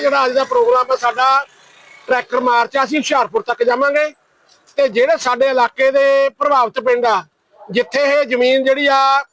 ਜਿਹੜਾ ਅੱਜ ਦਾ ਪ੍ਰੋਗਰਾਮ ਆ ਸਾਡਾ ਟਰੈਕਟਰ ਮਾਰਚ ਆ, ਅਸੀਂ ਹੁਸ਼ਿਆਰਪੁਰ ਤੱਕ ਜਾਵਾਂਗੇ। ਤੇ ਜਿਹੜੇ ਸਾਡੇ ਇਲਾਕੇ ਦੇ ਪ੍ਰਭਾਵਿਤ ਪਿੰਡ ਆ ਜਿੱਥੇ ਇਹ ਜ਼ਮੀਨ ਜਿਹੜੀ ਆ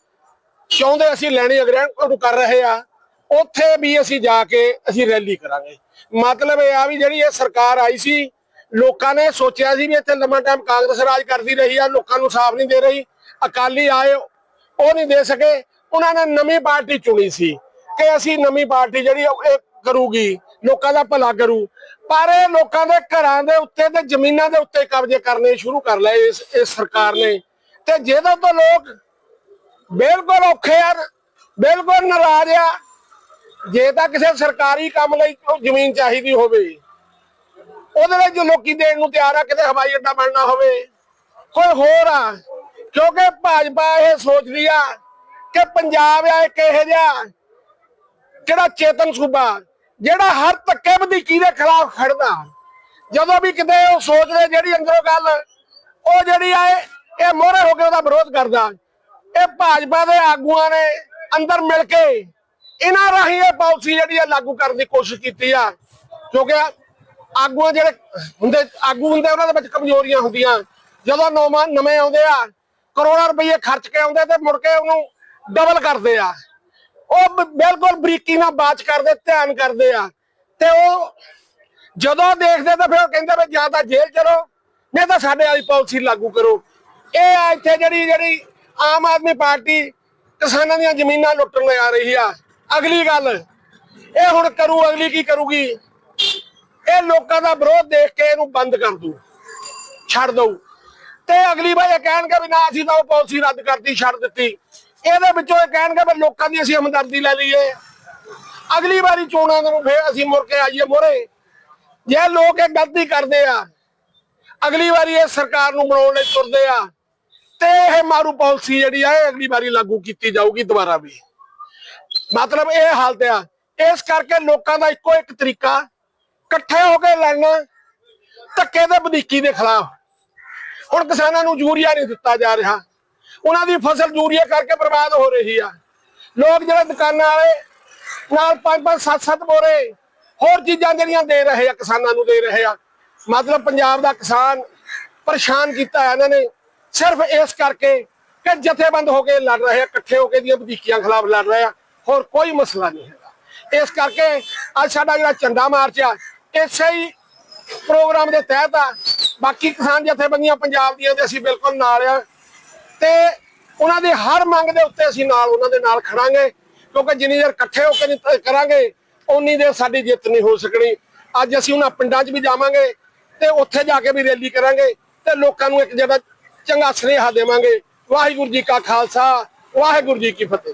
ਚਾਹੁੰਦੇ ਅਸੀਂ ਲੈਣੀ ਅਗਰ ਉਹਨੂੰ ਕਰ ਰਹੇ ਆ ਉੱਥੇ ਵੀ ਅਸੀਂ ਜਾ ਕੇ ਅਸੀਂ ਰੈਲੀ ਕਰਾਂਗੇ। ਮਤਲਬ ਇਹ ਆ ਵੀ ਜਿਹੜੀ ਇਹ ਸਰਕਾਰ ਆਈ ਸੀ ਲੋਕਾਂ ਨੇ ਸੋਚਿਆ ਸੀ ਵੀ ਇੱਥੇ ਲੰਮਾ ਟਾਈਮ ਕਾਂਗਰਸ ਰਾਜ ਕਰਦੀ ਰਹੀ ਆ ਲੋਕਾਂ ਨੂੰ ਸਾਫ਼ ਨਹੀਂ ਦੇ ਰਹੀ ਅਕਾਲੀ ਆਏ ਉਹ ਨਹੀਂ ਦੇ ਸਕੇ। ਉਹਨਾਂ ਨੇ ਨਵੀਂ ਪਾਰਟੀ ਚੁਣੀ ਸੀ ਕਿ ਅਸੀਂ ਨਵੀਂ ਪਾਰਟੀ ਜਿਹੜੀ ਇਹ ਕਰੂਗੀ। ਲੋਕਾਂ ਦਾ ਭਲਾ ਕਰੂ। ਪਰ ਇਹ ਲੋਕਾਂ ਦੇ ਘਰਾਂ ਦੇ ਉੱਤੇ ਤੇ ਜ਼ਮੀਨਾਂ ਦੇ ਉੱਤੇ ਕਬਜ਼ੇ ਕਰਨੇ ਸ਼ੁਰੂ ਕਰ ਲਏ ਇਸ ਇਸ ਸਰਕਾਰ ਨੇ। ਤੇ ਜਿਹਦੇ ਤੋਂ ਲੋਕ ਬਿਲਕੁਲ ਔਖੇ ਆ ਬਿਲਕੁਲ ਨਾਰਾਜ਼ ਆ। ਜੇ ਤਾਂ ਕਿਸੇ ਸਰਕਾਰੀ ਕੰਮ ਲਈ ਜ਼ਮੀਨ ਚਾਹੀਦੀ ਹੋਵੇ, ਉਹਦੇ ਲਈ ਜੋ ਲੋਕੀ ਦੇਣ ਨੂੰ ਤਿਆਰ ਆ, ਕਿਤੇ ਹਵਾਈ ਅੱਡਾ ਬਣਨਾ ਹੋਵੇ, ਕੋਈ ਹੋਰ ਆ। ਕਿਉਂਕਿ ਭਾਜਪਾ ਇਹ ਸੋਚਦੀ ਆ ਕਿ ਪੰਜਾਬ ਆ ਇੱਕ ਇਹੋ ਜਿਹਾ, ਜਿਹੜਾ ਚੇਤਨ ਸੂਬਾ। ਜਿਹੜਾ ਹਰ ਧੱਕੇ ਵਧੀਕੀ ਖਿਲਾਫ ਖੜਦਾ। ਜਦੋਂ ਵੀ ਕਿਤੇ ਉਹ ਸੋਚਦੇ ਜਿਹੜੀ ਅੰਦਰੋਂ ਗੱਲ, ਉਹ ਜਿਹੜੀ ਆ, ਇਹ- ਮੋਹਰੇ ਹੋ ਕੇ ਉਹਦਾ ਵਿਰੋਧ ਕਰਦਾ। ਇਹ ਭਾਜਪਾ ਦੇ ਆਗੂਆਂ ਨੇ ਅੰਦਰ ਮਿਲ ਕੇ ਇਹਨਾਂ ਰਾਹੀਂ ਇਹ ਪਾਲਿਸੀ ਜਿਹੜੀ ਆ ਲਾਗੂ ਕਰਨ ਦੀ ਕੋਸ਼ਿਸ਼ ਕੀਤੀ ਆ। ਕਿਉਂਕਿ ਆਗੂਆਂ ਜਿਹੜੇ ਹੁੰਦੇ, ਆਗੂ ਹੁੰਦੇ ਉਹਨਾਂ ਦੇ ਵਿੱਚ ਕਮਜ਼ੋਰੀਆਂ ਹੁੰਦੀਆਂ। ਜਦੋਂ ਨੌਵਾਂ ਨਵੇਂ ਆਉਂਦੇ ਆ, ਕਰੋੜਾਂ ਰੁਪਏ ਖਰਚ ਕੇ ਆਉਂਦੇ ਤੇ ਮੁੜ ਕੇ ਉਹਨੂੰ ਡਬਲ ਕਰਦੇ ਆ। ਉਹ ਬਿਲਕੁਲ ਬਰੀਕੀ ਨਾਲ ਬਾਤ ਕਰਦੇ, ਧਿਆਨ ਕਰਦੇ ਆ। ਤੇ ਉਹ ਜਦੋਂ ਦੇਖਦੇ ਤਾਂ ਫਿਰ ਉਹ ਕਹਿੰਦੇ ਵੀ ਜਾਂ ਤਾਂ ਜੇਲ੍ਹ ਚਲੋ, ਨਹੀਂ ਤਾਂ ਸਾਡੇ ਵਾਲੀ ਪਾਲਿਸੀ ਲਾਗੂ ਕਰੋ। ਇਹ ਆ ਇੱਥੇ ਜਿਹੜੀ ਜਿਹੜੀ ਆਮ ਆਦਮੀ ਪਾਰਟੀ ਕਿਸਾਨਾਂ ਦੀਆਂ ਜ਼ਮੀਨਾਂ ਲੁੱਟਣ ਲਈ ਆ ਰਹੀ ਆ। ਅਗਲੀ ਗੱਲ, ਇਹ ਹੁਣ ਕਰੂ, ਅਗਲੀ ਕੀ ਕਰੂਗੀ? ਇਹ ਲੋਕਾਂ ਦਾ ਵਿਰੋਧ ਦੇਖ ਕੇ ਇਹਨੂੰ ਬੰਦ ਕਰ ਦੂ ਛੱਡ ਦਊ। ਤੇ ਅਗਲੀ ਵਾਰ ਇਹ ਕਹਿਣਗੇ ਵੀ ਨਾ, ਅਸੀਂ ਤਾਂ ਉਹ ਪਾਲਿਸੀ ਰੱਦ ਕਰਤੀ, ਛੱਡ ਦਿੱਤੀ। ਇਹਦੇ ਵਿੱਚੋਂ ਇਹ ਕਹਿਣਗੇ ਵੀ ਲੋਕਾਂ ਦੀ ਅਸੀਂ ਹਮਦਰਦੀ ਲੈ ਲਈਏ। ਅਗਲੀ ਵਾਰੀ ਚੋਣਾਂ ਨੂੰ ਫੇਰ ਅਸੀਂ ਮੁੜ ਕੇ ਆਈਏ ਮੋਰੇ ਜੇ ਲੋਕ ਇਹ ਗਲਤੀ ਕਰਦੇ ਆ, ਅਗਲੀ ਵਾਰੀ ਇਹ ਸਰਕਾਰ ਨੂੰ ਬਣਾਉਣ ਲਈ ਤੁਰਦੇ ਆ, ਤੇ ਇਹ ਮਾਰੂ ਪਾਲਿਸੀ ਜਿਹੜੀ ਆ, ਇਹ ਅਗਲੀ ਵਾਰੀ ਲਾਗੂ ਕੀਤੀ ਜਾਊਗੀ ਦੁਬਾਰਾ ਵੀ। ਮਤਲਬ ਇਹ ਹਾਲਤ ਆ। ਇਸ ਕਰਕੇ ਲੋਕਾਂ ਦਾ ਇੱਕੋ ਇੱਕ ਤਰੀਕਾ, ਇਕੱਠੇ ਹੋ ਕੇ ਲੜਨਾ, ਧੱਕੇ ਤੇ ਵਧੀਕੀ ਦੇ ਖਿਲਾਫ। ਹੁਣ ਕਿਸਾਨਾਂ ਨੂੰ ਯੂਰੀਆ ਨਹੀਂ ਦਿੱਤਾ ਜਾ ਰਿਹਾ। ਉਹਨਾਂ ਦੀ ਫਸਲ ਯੂਰੀਆ ਕਰਕੇ ਬਰਬਾਦ ਹੋ ਰਹੀ ਆ। ਲੋਕ ਜਿਹੜੇ ਦੁਕਾਨਾਂ ਵਾਲੇ, ਨਾਲ ਪੰਜ ਪੰਜ, ਸੱਤ ਸੱਤ ਬੋਰੇ, ਹੋਰ ਚੀਜ਼ਾਂ ਜਿਹੜੀਆਂ ਦੇ ਰਹੇ ਆ, ਕਿਸਾਨਾਂ ਨੂੰ ਦੇ ਰਹੇ ਆ। ਮਤਲਬ ਪੰਜਾਬ ਦਾ ਕਿਸਾਨ ਪਰੇਸ਼ਾਨ ਕੀਤਾ ਹੈ ਇਹਨਾਂ ਨੇ। ਸਿਰਫ ਇਸ ਕਰਕੇ ਕਿ ਜਥੇਬੰਦ ਹੋ ਕੇ ਲੜ ਰਹੇ ਆ, ਇਕੱਠੇ ਹੋ ਕੇ ਦੀਆਂ ਵਧੀਕੀਆਂ ਖਿਲਾਫ ਲੜ ਰਹੇ ਆ, ਹੋਰ ਕੋਈ ਮਸਲਾ ਨਹੀਂ ਹੈਗਾ। ਇਸ ਕਰਕੇ ਅੱਜ ਸਾਡਾ ਜਿਹੜਾ ਝੰਡਾ ਮਾਰਚ ਆ, ਇਸੇ ਹੀ ਪ੍ਰੋਗਰਾਮ ਦੇ ਤਹਿਤ ਆ। ਬਾਕੀ ਕਿਸਾਨ ਜਥੇਬੰਦੀਆਂ ਪੰਜਾਬ ਦੀਆਂ ਤੇ ਅਸੀਂ ਬਿਲਕੁਲ ਨਾਲ ਆ। ਤੇ ਉਹਨਾਂ ਦੀ ਹਰ ਮੰਗ ਦੇ ਉੱਤੇ ਅਸੀਂ ਨਾਲ ਉਹਨਾਂ ਦੇ ਨਾਲ ਖੜਾਂਗੇ, ਕਿਉਂਕਿ ਜਿੰਨੀ ਦੇਰ ਇਕੱਠੇ ਹੋ ਕੇ ਕਰਾਂਗੇ ਉਨੀ ਦੇਰ ਸਾਡੀ ਜਿੱਤ ਨਹੀਂ ਹੋ ਸਕਣੀ। ਅੱਜ ਅਸੀਂ ਉਹਨਾਂ ਪਿੰਡਾਂ 'ਚ ਵੀ ਜਾਵਾਂਗੇ ਤੇ ਉੱਥੇ ਜਾ ਕੇ ਵੀ ਰੈਲੀ ਕਰਾਂਗੇ ਤੇ ਲੋਕਾਂ ਨੂੰ ਇੱਕ ਜਿਹੜਾ ਚੰਗਾ ਸੁਨੇਹਾ ਦੇਵਾਂਗੇ। ਵਾਹਿਗੁਰੂ ਜੀ ਕਾ ਖਾਲਸਾ, ਵਾਹਿਗੁਰੂ ਜੀ ਕੀ ਫਤਿਹ।